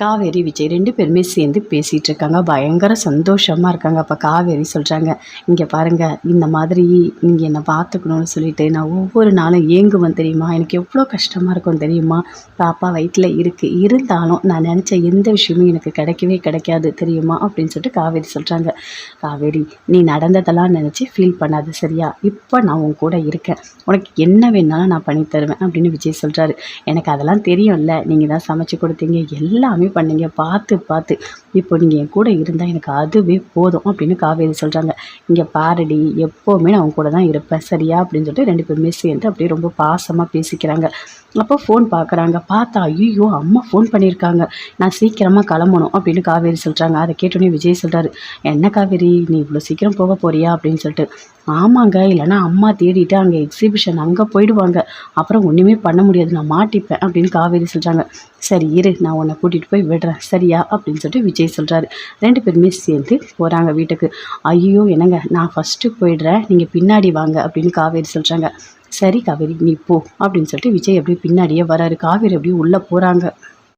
காவேரி விஜய் ரெண்டு பேருமே சேர்ந்து பேசிகிட்டு இருக்காங்க பயங்கர சந்தோஷமாக இருக்காங்க. அப்போ காவேரி சொல்கிறாங்க இங்கே பாருங்கள் இந்த மாதிரி நீங்கள் என்னை பார்த்துக்கணும்னு சொல்லிட்டு நான் ஒவ்வொரு நாளும் ஏங்குவேன் தெரியுமா? எனக்கு எவ்வளோ கஷ்டமாக இருக்கும் தெரியுமா? பாப்பா வயிற்றில் இருக்குது இருந்தாலும் நான் நினச்ச எந்த விஷயமும் எனக்கு கிடைக்கவே கிடைக்காது தெரியுமா? அப்படின்னு சொல்லிட்டு காவேரி சொல்கிறாங்க காவேரி நீ நடந்ததெல்லாம் நினச்சி ஃபீல் பண்ணாது சரியா? இப்போ நான் உன் கூட இருக்கேன். உனக்கு என்ன வேணாலும் நான் பண்ணி தருவேன் அப்படின்னு விஜய் சொல்கிறாரு எனக்கு அதெல்லாம் தெரியும்ல. நீங்கள் தான் சமைச்சு கொடுத்தீங்க. எல்லாமே பண்ணீங்க பார்த்து பார்த்து. இப்போ நீங்கள் என் கூட இருந்தால் எனக்கு அதுவே போதும் அப்படின்னு காவேரி சொல்கிறாங்க இங்கே பாரடி எப்போவுமே நான் உன் கூட தான் இருப்பேன். சரியா? அப்படின்னு சொல்லிட்டு ரெண்டு பேருமே சேர்ந்து அப்படியே ரொம்ப பாசமாக பேசிக்கிறாங்க. அப்போ ஃபோன் பார்க்குறாங்க பார்த்தா ஐயோ அம்மா ஃபோன் பண்ணியிருக்காங்க. நான் சீக்கிரமாக கிளம்பணும் அப்படின்னு காவேரி சொல்கிறாங்க அதை கேட்டோன்னே விஜய் சொல்கிறாரு என்ன காவேரி நீ இவ்வளோ சீக்கிரம் போக போறியா? அப்படின்னு சொல்லிட்டு. ஆமாங்க இல்லைன்னா அம்மா தேடிட்டு அங்கே எக்ஸிபிஷன் அங்கே போயிடுவாங்க. அப்புறம் ஒன்றுமே பண்ண முடியாது நான் மாட்டிப்பேன் அப்படின்னு காவேரி சொல்கிறாங்க சரி இரு நான் உன்னை கூட்டிகிட்டு போய் விடுறேன். சரியா? அப்படின்னு சொல்லிட்டு விஜய் சொல்கிறாரு ரெண்டு பேருமே சேர்ந்து போகிறாங்க வீட்டுக்கு. ஐயோ என்னங்க நான் ஃபஸ்ட்டு போயிடுறேன். நீங்கள் பின்னாடி வாங்க அப்படின்னு காவேரி சொல்கிறாங்க சரி காவேரி நீ போ அப்படின்னு சொல்லிட்டு விஜய் அப்படியே பின்னாடியே வராரு. காவேரி அப்படியே உள்ளே போகிறாங்க